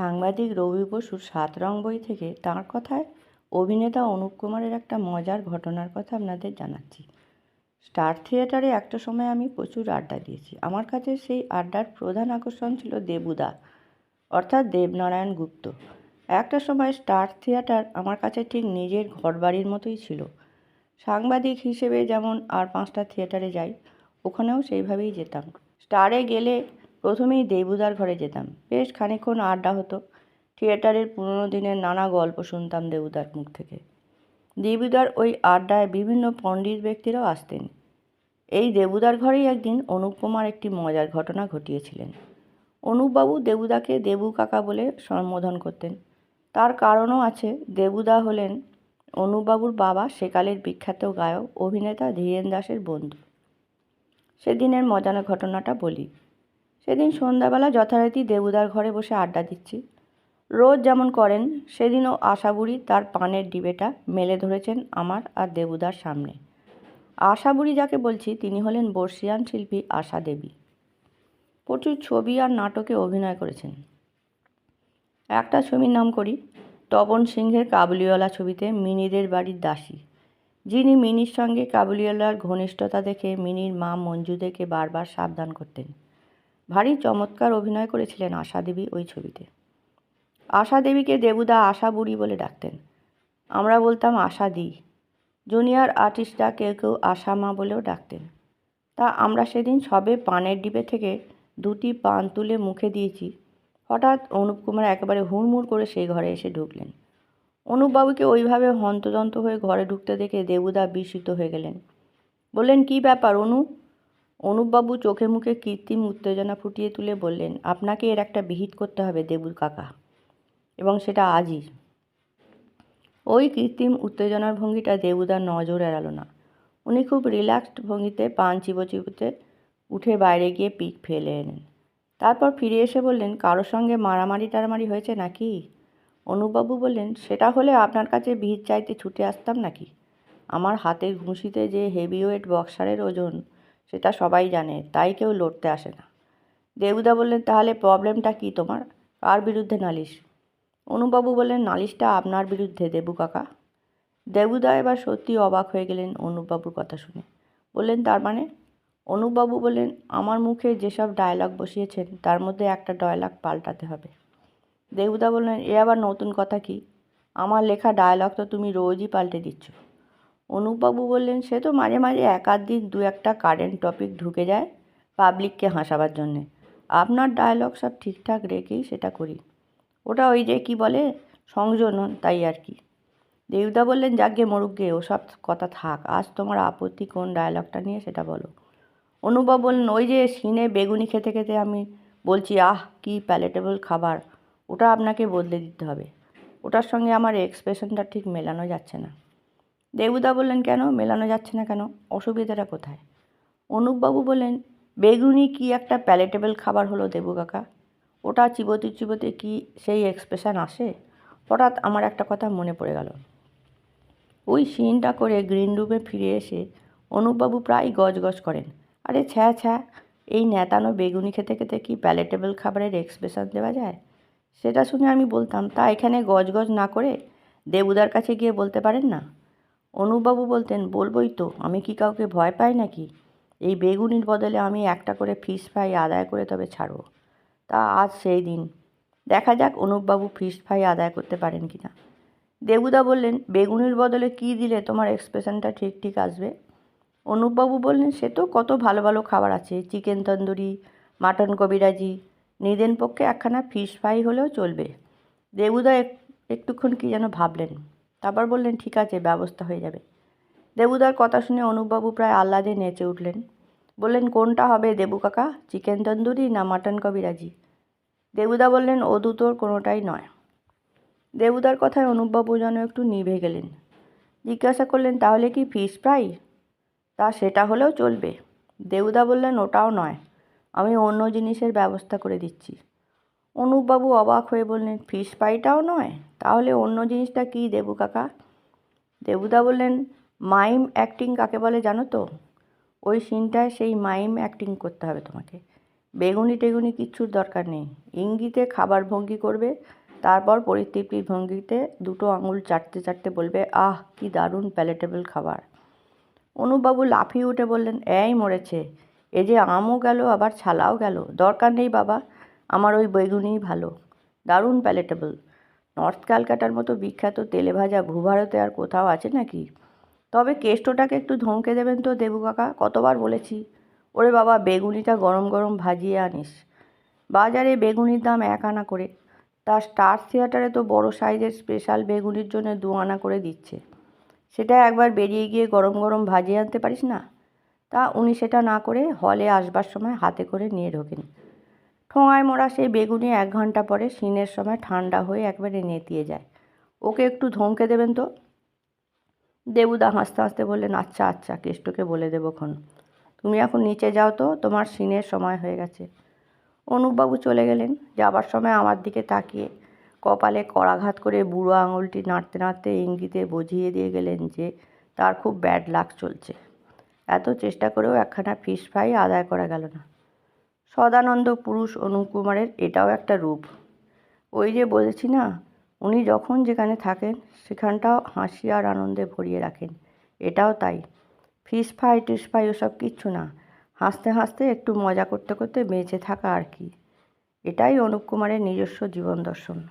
সাংবাদিক রবি বসুর সাত রং বই থেকে তাঁর কথায় অভিনেতা অনুপ কুমারের একটা মজার ঘটনার কথা আপনাদের জানাচ্ছি। স্টার থিয়েটারে একটা সময় আমি প্রচুর আড্ডা দিয়েছি। আমার কাছে সেই আড্ডার প্রধান আকর্ষণ ছিল দেবুদা, অর্থাৎ দেবনারায়ণ গুপ্ত। একটা সময় স্টার থিয়েটার আমার কাছে ঠিক নিজের ঘরবাড়ির মতোই ছিল। সাংবাদিক হিসেবে যেমন আর পাঁচটা থিয়েটারে যাই, ওখানেও সেইভাবেই যেতাম। স্টারে গেলে প্রথমেই দেবুদার ঘরে যেতাম। বেশ খানিকক্ষণ আড্ডা হতো। থিয়েটারের পুরোনো দিনের নানা গল্প শুনতাম দেবুদার মুখ থেকে। দেবুদার ওই আড্ডায় বিভিন্ন পণ্ডিত ব্যক্তিরাও আসতেন। এই দেবুদার ঘরেই একদিন অনুপ কুমার একটি মজার ঘটনা ঘটিয়েছিলেন। অনুপবাবু দেবুদাকে দেবু কাকা বলে সম্বোধন করতেন। তার কারণও আছে, দেবুদা হলেন অনুপবাবুর বাবা, সেকালের বিখ্যাত গায়ক, অভিনেতা ধীরেন দাসের বন্ধু। সেদিনের মজার ঘটনাটা বলি। সেদিন সন্ধ্যাবেলা যথারীতি দেবুদার ঘরে বসে আড্ডা দিচ্ছি। রোজ যেমন করেন, সেদিনও আশাবুড়ি তার পানের ডিবেটা মেলে ধরেছেন আমার আর দেবুদার সামনে। আশাবুড়ি যাকে বলছি, তিনি হলেন বর্ষিয়ান শিল্পী আশা দেবী। প্রচুর ছবি আর নাটকে অভিনয় করেছেন। একটা ছবির নাম করি, তপন সিংহের কাবুলিওয়ালা ছবিতে মিনিদের বাড়ির দাসী। যিনি মিনির সঙ্গে কাবুলিওয়ালার ঘনিষ্ঠতা দেখে মিনির মা মঞ্জুদেকে বারবার সাবধান করতেন। ভারী চমৎকার অভিনয় করেছিলেন আশা দেবী ওই ছবিতে। আশা দেবীকে দেবুদা আশা বুড়ি বলে ডাকতেন। আমরা বলতাম আশা দি। জুনিয়র আর্টিস্টরা কেউ কেউ আশা মা বলেও ডাকতেন। তা আমরা সেদিন সবে পানের ডিবে থেকে দুটি পান তুলে মুখে দিয়েছি। হঠাৎ অনুপ কুমার একেবারে হুড়মুড় করে সেই ঘরে এসে ঢুকলেন। অনুপবাবুকে ওইভাবে হন্তদন্ত হয়ে ঘরে ঢুকতে দেখে দেবুদা বিস্মিত হয়ে গেলেন। বললেন, কী ব্যাপার অনু অনুপবাবু চোখে মুখে কৃত্রিম উত্তেজনা ফুটিয়ে তুলে বললেন, আপনাকে এর একটা বিহিত করতে হবে দেবুর কাকা। এবং সেটা আজই। ওই কৃত্রিম উত্তেজনার ভঙ্গিটা দেবুদার নজর এড়ালো না। উনি খুব রিল্যাক্সড ভঙ্গিতে পান চিবো চিবোতে উঠে বাইরে গিয়ে পিক ফেলে এলেন। তারপর ফিরে এসে বললেন, কারোর সঙ্গে মারামারি টারামারি হয়েছে নাকি? অনুপবাবু বললেন, সেটা হলে আপনার কাছে ভিড় চাইতে ছুটে আসতাম নাকি? আমার হাতের ঘুষিতে যে হেভিওয়েট বক্সারের ওজন সেটা সবাই জানে, তাই কেউ লড়তে আসে না। দেবুদা বললেন, তাহলে প্রবলেমটা কি তোমার? কার বিরুদ্ধে নালিশ? অনুবাবু বললেন, নালিশটা আপনার বিরুদ্ধে, দেবু কাকা। দেবুদা এবার সত্যি অবাক হয়ে গেলেন অনুপবাবুর কথা শুনে। বললেন, তার মানে? অনুপবাবু বললেন, আমার মুখে যেসব ডায়লগ বসিয়েছেন, তার মধ্যে একটা ডায়লগ পাল্টাতে হবে। দেবুদা বললেন, এ আবার নতুন কথা কি? আমার লেখা ডায়লগ তো তুমি রোজই পাল্টে দিচ্ছ। অনুপবাবু বললেন, সে তো মাঝে মাঝে এক আধ দিন দু একটা কারেন্ট টপিক ঢুকে যায় পাবলিককে হাসাবার জন্যে। আপনার ডায়লগ সব ঠিকঠাক রেখেই সেটা করি। ওটা ওই যে কি বলে, সংযোজন, তাই আর কি। দেবদা বললেন যাকে মরুক গে ওসব কথা থাক। আজ তোমার আপত্তি কোন ডায়লগটা নিয়ে সেটা বলো। অনুভব বললেন, ওই যে সিনে বেগুনি খেতে খেতে আমি বলছি, আহ, কি প্যালেটেবল খাবার। ওটা আপনাকে বদলে দিতে হবে। ওটার সঙ্গে আমার এক্সপ্রেশনটা ঠিক মেলানো যাচ্ছে না। দেবুদা বললেন, কেন? মেলানো যাচ্ছে না কেন? অসুবিধাটা কোথায়? অনুপবাবু বললেন, বেগুনি কি একটা প্যালেটেবল খাবার হলো দেবু কাকা? ওটা চিবোতে চিবোতে কি সেই এক্সপ্রেশন আসে? হঠাৎ আমার একটা কথা মনে পড়ে গেল। ওই সিনটা করে গ্রিন রুমে ফিরে এসে অনুপবাবু প্রায় গজগজ করেন। আরে ছ্যা ছ্যা, এই নেতানো বেগুনি খেতে খেতে কি প্যালেটেবল খাবারের এক্সপ্রেশন দেওয়া যায়? সেটা শুনে আমি বলতাম, তা এখানে গজগজ না করে দেবুদার কাছে গিয়ে বলতে পারেন না? অনুপবাবু বলতেন, বলবই তো, আমি কি কাউকে ভয় পাই নাকি? এই বেগুনির বদলে আমি একটা করে ফিস ফ্রাই আদায় করে তবে ছাড়বো। তা আজ সেই দিন। দেখা যাক অনুপবাবু ফিস ফ্রাই আদায় করতে পারেন কি না দেবুদা বললেন, বেগুনির বদলে কী দিলে তোমার এক্সপ্রেশনটা ঠিক ঠিক আসবে? অনুপবাবু বললেন, সে তো কত ভালো ভালো খাবার আছে। চিকেন তন্দুরি, মাটন কবিরাজি, নিদেন পক্ষে একখানা ফিশ ফ্রাই হলেও চলবে। দেবুদা একটুক্ষণ কী যেন ভাবলেন। তারপর বললেন, ঠিক আছে, ব্যবস্থা হয়ে যাবে। দেবুদার কথা শুনে অনুপবাবু প্রায় আহ্লাদে নেচে উঠলেন। বললেন, কোনটা হবে দেবু কাকা, চিকেন তন্দুরি না মাটন কবিরাজি? দেবুদা বললেন, ও দুটোর কোনোটাই নয়। দেবুদার কথায় অনুপবাবু যেন একটু নিভে গেলেন। জিজ্ঞাসা করলেন, তাহলে কি ফিশ ফ্রাই? তা সেটা হলেও চলবে। দেবুদা বললেন, ওটাও নয়। আমি অন্য জিনিসের ব্যবস্থা করে দিচ্ছি। অনুপবাবু অবাক হয়ে বললেন ফিশ ফ্রাইটাও নয়? তাহলে অন্য জিনিসটা কী দেবু কাকা? দেবুদা বললেন, মাইম অ্যাক্টিং কাকে বলে জানো তো? ওই সিনটায় সেই মাইম অ্যাক্টিং করতে হবে তোমাকে। বেগুনি টেগুনি কিচ্ছুর দরকার নেই। ইঙ্গিতে খাবার ভঙ্গি করবে, তারপর পরিতৃপ্তির ভঙ্গিতে দুটো আঙুল চাটতে চাটতে বলবে, আহ, কি দারুণ প্যালেটেবল খাবার। অনুবাবু লাফিয়ে উঠে বললেন, এই মরেছে। এ যে আমও গেল, আবার ছালাও গেল। দরকার নেই বাবা। আমার ওই বেগুনিই ভালো। দারুণ প্যালেটেবল নর্থ ক্যালকাটার মতো বিখ্যাত তেলে ভাজা ভূভারতে আর কোথাও আছে নাকি? তবে কেষ্টটাকে একটু ধমকে দেবেন তো, দেবু কাকা। কতবার বলেছি। ওরে বাবা, বেগুনিটা গরম গরম ভাজিয়ে আনিস। বাজারে বেগুনির দাম এক আনা করে। তা স্টার থিয়েটারে তো বড় সাইজের স্পেশাল বেগুনির জন্য দু আনা করে দিচ্ছে। সেটা একবার বেরিয়ে গিয়ে গরম গরম ভাজিয়ে আনতে পারিস না? তা উনি সেটা না করে হলে আসবার সময় হাতে করে নিয়ে ঢোকেন। ঠোঙায় মোড়া সেই বেগুনি এক ঘণ্টা পরে সিনের সময় ঠান্ডা হয়ে একবারে নেতিয়ে যায়। ওকে একটু ধমকে দেবেন তো? দেবুদা হাসতে হাসতে বললেন আচ্ছা আচ্ছা কেষ্টকে বলে দেবোক্ষণ তুমি এখন নিচে যাও তো, তোমার সিনের সময় হয়ে গেছে। অনুপবাবু চলে গেলেন। যাবার সময় আমার দিকে তাকিয়ে কপালে করাঘাত করে বুড়ো আঙুলটি নাড়তে নাড়তে ইঙ্গিতে বুঝিয়ে দিয়ে গেলেন যে তার খুব ব্যাড লাক চলছে। এত চেষ্টা করেও একখানা ফিস ফ্রাই আদায় করা গেল না। সদানন্দ পুরুষ অনুপ কুমারের এটাও একটা রূপ। ওই যে বলেছি না, উনি যখন যেখানে থাকেন, সেখানটাও হাসি আর আনন্দে ভরিয়ে রাখেন। এটাও তাই। ফিস ফ্রাই টিস ফ্রাই ওসব কিচ্ছু না। হাসতে হাসতে একটু মজা করতে করতে বেঁচে থাকা আর কি। এটাই অনুপ কুমারের নিজস্ব জীবন দর্শন।